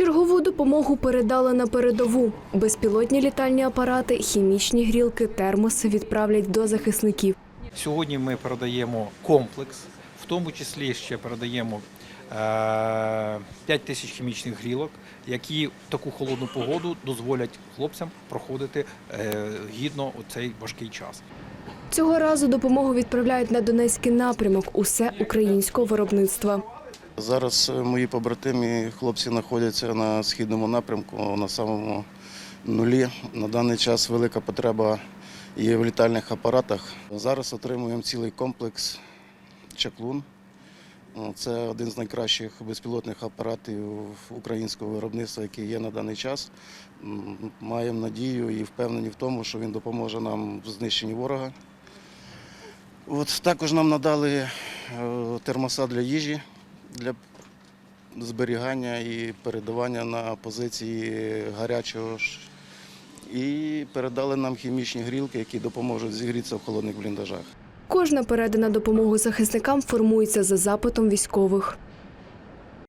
Чергову допомогу передали на передову. Безпілотні літальні апарати, хімічні грілки, термоси відправлять до захисників. Сьогодні ми передаємо комплекс, в тому числі ще передаємо е, 5 тисяч хімічних грілок, які в таку холодну погоду дозволять хлопцям проходити е, гідно у цей важкий час. Цього разу допомогу відправляють на Донецький напрямок. Усе українського виробництва. Зараз е, мої побратимі, хлопці знаходяться на східному напрямку, на самому нулі. На даний час велика потреба є в літальних апаратах. Зараз отримуємо цілий комплекс чаклун. Це один з найкращих безпілотних апаратів українського виробництва, який є на даний час. Маємо надію і впевнені в тому, що він допоможе нам в знищенні ворога. От також нам надали е, термоса для їжі для зберігання і передавання на позиції гарячого. І передали нам хімічні грілки, які допоможуть зігрітися в холодних бліндажах. Кожна передана допомога захисникам формується за запитом військових.